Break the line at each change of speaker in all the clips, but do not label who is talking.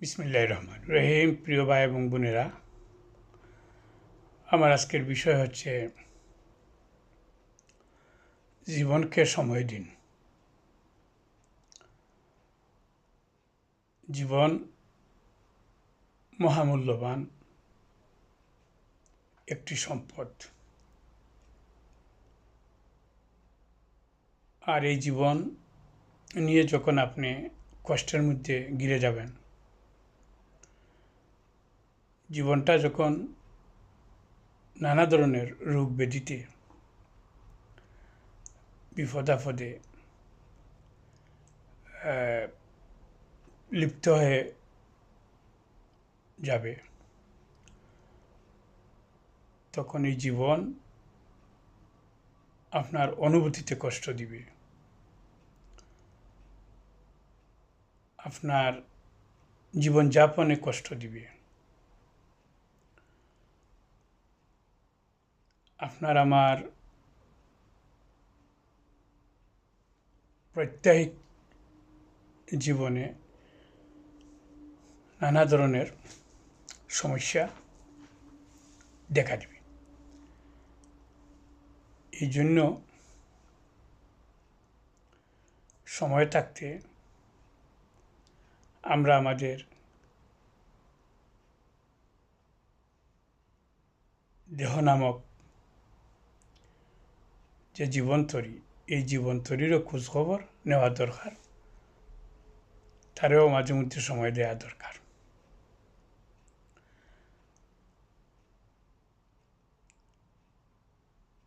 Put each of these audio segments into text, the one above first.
বিসমিল্লাহ রহমান রহিম। প্রিয় ভাই এবং বোনেরা, আমার আজকের বিষয় হচ্ছে জীবনকে সময় দিন। জীবন মহামূল্যবান একটি সম্পদ। আর এই জীবন নিয়ে যখন আপনি কষ্টের মধ্যে গিরে যাবেন জীবনটা যখন নানা ধরনের রোগ ব্যাধিতে বিপদাপদে লিপ্ত হয়ে যাবে, তখন এই জীবন আপনার অনুভূতিতে কষ্ট দিবে। আপনার জীবনযাপনে কষ্ট দিবে। আপনার আমার প্রত্যাহিক জীবনে নানা ধরনের সমস্যা দেখা দেবে। এই জন্য সময় থাকতে আমরা আমাদের দেহ নামক যে জীবন তরী, এই জীবন তরীরও খোঁজখবর নেওয়া দরকার। তারেও মাঝে মধ্যে সময় দেওয়া দরকার।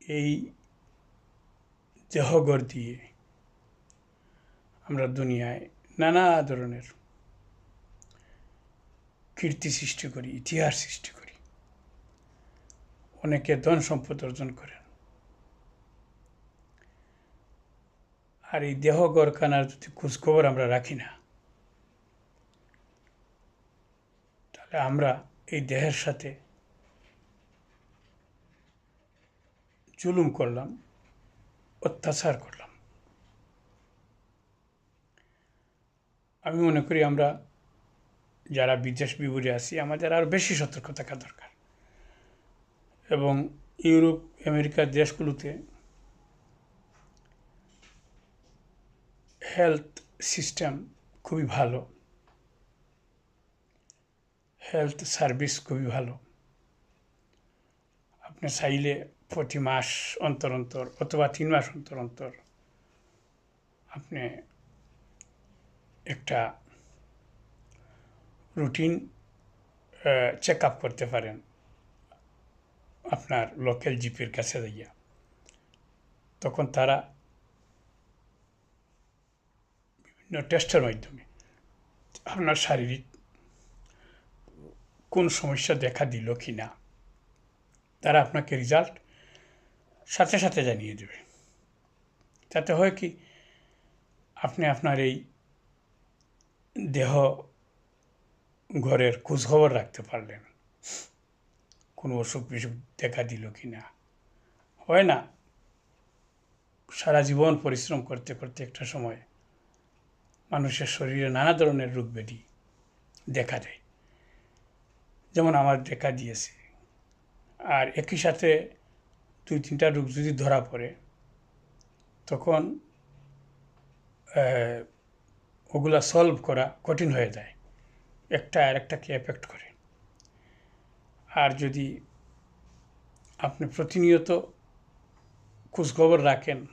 এই দেহগর দিয়ে আমরা দুনিয়ায় নানা ধরনের কীর্তি সৃষ্টি করি, ইতিহাস সৃষ্টি করি। অনেকে ধন সম্পদ অর্জন করেন। আর এই দেহ গরখানার যদি খোঁজখবর আমরা রাখি না, তাহলে আমরা এই দেহের সাথে জুলুম করলাম, অত্যাচার করলাম। আমি মনে করি আমরা যারা বিদেশ বিভুরে আছি, আমাদের আরও বেশি সতর্ক থাকা দরকার। এবং ইউরোপ আমেরিকার দেশগুলোতে হেলথ সিস্টেম খুবই ভালো। হেলথ সার্ভিস খুবই ভালো। আপনি চাইলে প্রতি মাস অন্তর অন্তর অথবা তিন মাস অন্তর অন্তর আপনি একটা রুটিন চেক আপ করতে পারেন আপনার লোকাল জিপির কাছে যাইয়া। তখন তারা টেস্টের মাধ্যমে। আপনার শারীরিক কোন সমস্যা দেখা দিল কি না তারা আপনাকে রেজাল্ট সাথে সাথে জানিয়ে দেবে। তাতে হয় কি, আপনি আপনার এই দেহ ঘরের খোঁজখবর রাখতে পারলেন। কোনো অসুখ বিসুখ দেখা দিল কি না হয় না, সারা জীবন পরিশ্রম করতে করতে একটা সময় মানুষের শরীরে নানা ধরনের রোগ ব্যাধি দেখা দেয়। যেমন আমার দেখা দিয়েছে। আর একই সাথে দুই তিনটা রোগ যদি ধরা পড়ে, তখন ওগুলা সলভ করা কঠিন হয়ে যায়। একটা আর একটাকে এফেক্ট করে। আর যদি আপনি প্রতিনিয়ত খোঁজখবর রাখেন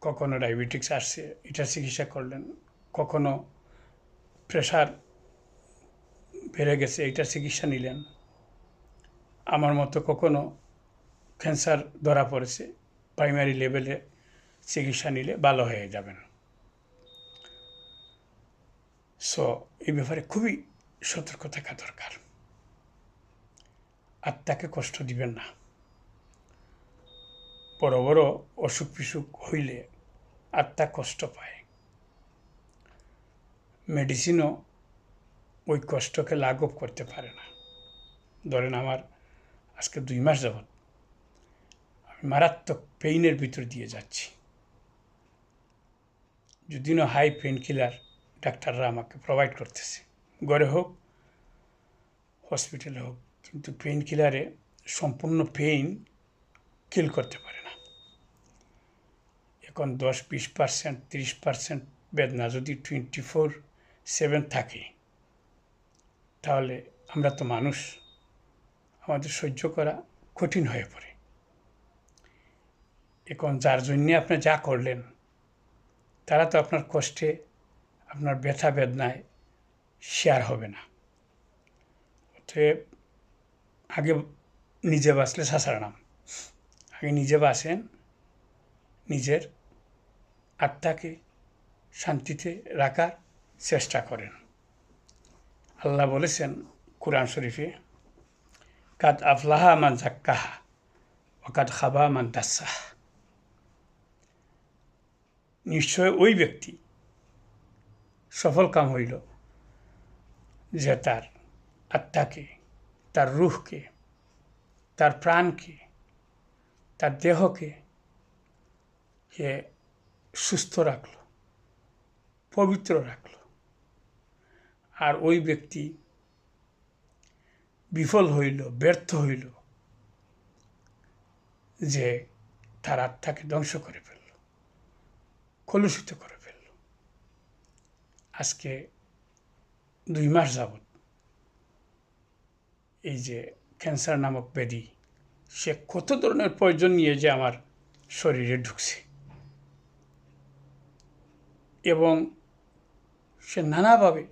কখনো ডায়াবেটিক্স আসছে, এটা চিকিৎসা করলেন। কখনো প্রেশার বেড়ে গেছে, এটা চিকিৎসা নিলেন। আমার মতো কখনো ক্যান্সার ধরা পড়েছে প্রাইমারি লেভেলে চিকিৎসা নিলে ভালো হয়ে যাবেন। সো এই ব্যাপারে খুবই সতর্ক থাকা দরকার। আত্মাকে কষ্ট দিবেন না। বড় বড় অসুখ বিসুখ হইলে আত্মা কষ্ট পায়। মেডিসিনও ওই কষ্টকে লাঘব করতে পারে না। ধরেন আমার আজকে দুই মাস যাবৎ আমি মারাত্মক পেইনের ভিতর দিয়ে যাচ্ছি। যদি না হাই পেন কিলার ডাক্তাররা আমাকে প্রোভাইড করতেছে। ঘরে হোক হসপিটালে হোক, কিন্তু পেইন কিলারে সম্পূর্ণ পেইন কিল করতে পারে না। এখন দশ, বিশ পার্সেন্ট, তিরিশ পার্সেন্ট বেদনা যদি টোয়েন্টি ফোর সেভেন থাকে, তাহলে আমরা তো মানুষ, আমাদের সহ্য করা কঠিন হয়ে পড়ে। এখন যার জন্যে আপনি যা করলেন, তারা তো আপনার কষ্টে, আপনার ব্যথা বেদনায় শেয়ার হবে না। অতএব আগে নিজে বাঁচলে শাসার নাম আগে নিজে বাঁচেন, নিজের আত্মাকে শান্তিতে রাখার চেষ্টা করেন। আল্লাহ বলেছেন কোরআন শরীফে, কাদ আফলাহা মান জাক্কাহা ও কাদ খাবা মান দাসাহ নিশ্চয় ওই ব্যক্তি সফল কাম হইল যে তার আত্মাকে, তার রুহকে, তার প্রাণকে, তার দেহকে সে সুস্থ রাখল, পবিত্র রাখল। আর ওই ব্যক্তি বিফল হইল, ব্যর্থ হইল যে তার আত্মাকে ধ্বংস করে ফেলল, কলুষিত করে ফেলল। আজকে দুই মাস যাবৎ এই যে ক্যান্সার নামক ব্যাধি, সে কত ধরনের প্রয়োজন নিয়ে যে আমার শরীরে ঢুকছে। এবং সে নানাভাবে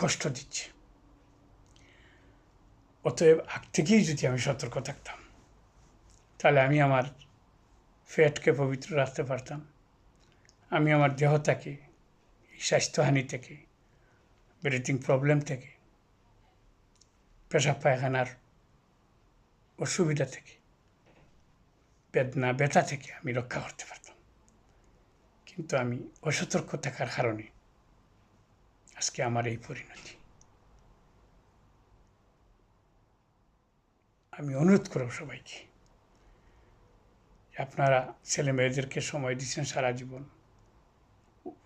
কষ্ট দিচ্ছে। অতএব আগ থেকেই যদি আমি সতর্ক থাকতাম, তাহলে আমি আমার ফ্যাটকে পবিত্র রাখতে পারতাম। আমি আমার দেহটাকে স্বাস্থ্যহানি থেকে ব্রিথিং প্রবলেম থেকে, পেশাব পায়খানার অসুবিধা থেকে, বেদনা, ব্যথা থেকে আমি রক্ষা করতে পারতাম। কিন্তু আমি অসতর্ক থাকার কারণে আজকে আমার এই পরিণতি। আমি অনুরোধ করব সবাইকে আপনারা ছেলে মেয়েদেরকে সময় দিয়েছেন সারা জীবন,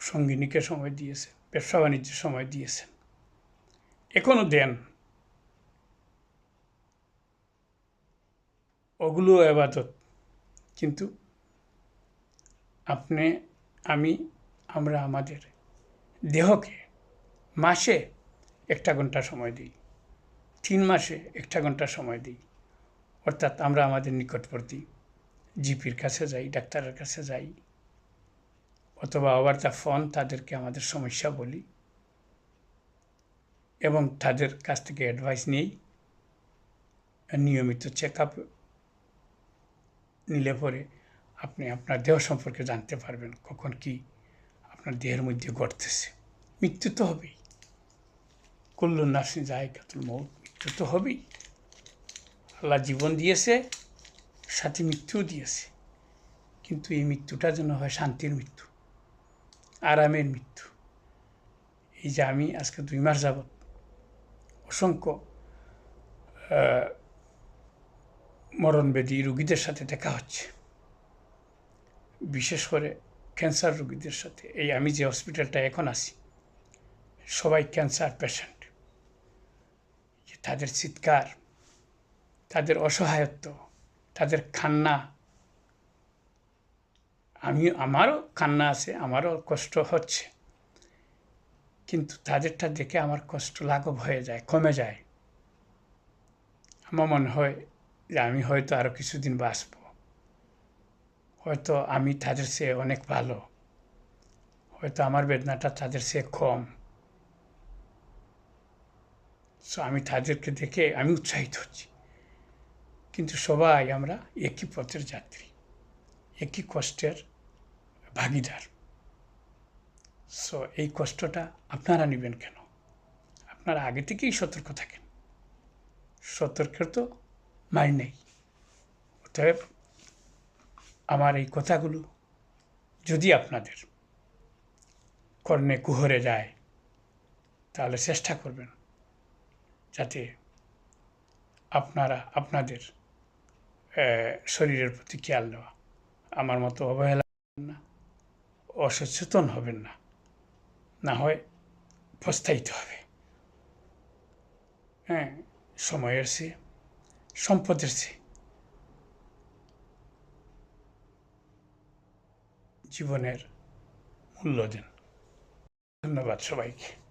সঙ্গিনীকে সময় দিয়েছেন, ব্যবসা বাণিজ্যের সময় দিয়েছেন এখনও দেন। ওগুলো এবাদত কিন্তু আপনি আমি, আমরা আমাদের দেহকে মাসে একটা ঘণ্টা সময় দিই। তিন মাসে একটা ঘণ্টা সময় দিই। অর্থাৎ আমরা আমাদের নিকটবর্তী জিপির কাছে যাই, ডাক্তারের কাছে যাই, অথবা আবার তা ফোন তাদেরকে আমাদের সমস্যা বলি এবং তাদের কাছ থেকে অ্যাডভাইস নিই। নিয়মিত চেক আপ নিলে পরে আপনি আপনার দেহ সম্পর্কে জানতে পারবেন কখন কি আপনার দেহের মধ্যে ঘটতেছে মৃত্যু তো হবেই। কুল্লু নাসি জায়গাতুল মৌত মৃত্যু তো হবেই। আল্লাহ জীবন দিয়েছে, সাথে মৃত্যুও দিয়েছে। কিন্তু এই মৃত্যুটা যেন হয় শান্তির মৃত্যু, আরামের মৃত্যু। এই যে আমি আজকে দুই মাস যাবৎ অসংখ্য মরণবেদী রুগীদের সাথে দেখা হচ্ছে। বিশেষ করে ক্যান্সার রোগীদের সাথে। এই আমি যে হসপিটালটা এখন আছি, সবাই ক্যান্সার পেশেন্ট তাদের চিৎকার, তাদের অসহায়ত্ব, তাদের কান্না আমি আমারও কান্না আছে, আমারও কষ্ট হচ্ছে। কিন্তু তাদেরটা দেখে আমার কষ্ট লাঘব হয়ে যায়, কমে যায়। আমার মনে হয় যে আমি হয়তো আরও কিছুদিন বাঁচব। হয়তো আমি তাদের চেয়ে অনেক ভালো। হয়তো আমার বেদনাটা তাদের চেয়ে কম। সো আমি তাদেরকে দেখে আমি উৎসাহিত হচ্ছি। কিন্তু সবাই আমরা একই পথের যাত্রী, একই কষ্টের ভাগিদার। সো এই কষ্টটা আপনারা নেবেন কেন? আপনারা আগে থেকেই সতর্ক থাকেন। সতর্কের তো মার নেই। অতএব আমার এই কথাগুলো যদি আপনাদের কর্ণে কুহরে যায়, তাহলে চেষ্টা করবেন যাতে আপনারা, আপনাদের শরীরের প্রতি খেয়াল নেওয়া। আমার মতো অবহেলা না, অসচেতন হবেন না না হয় পস্তাইতে হবে। হ্যাঁ সময়ের চেয়ে, সম্পদের চেয়ে। জীবনের মূল্য দিন। ধন্যবাদ সবাইকে।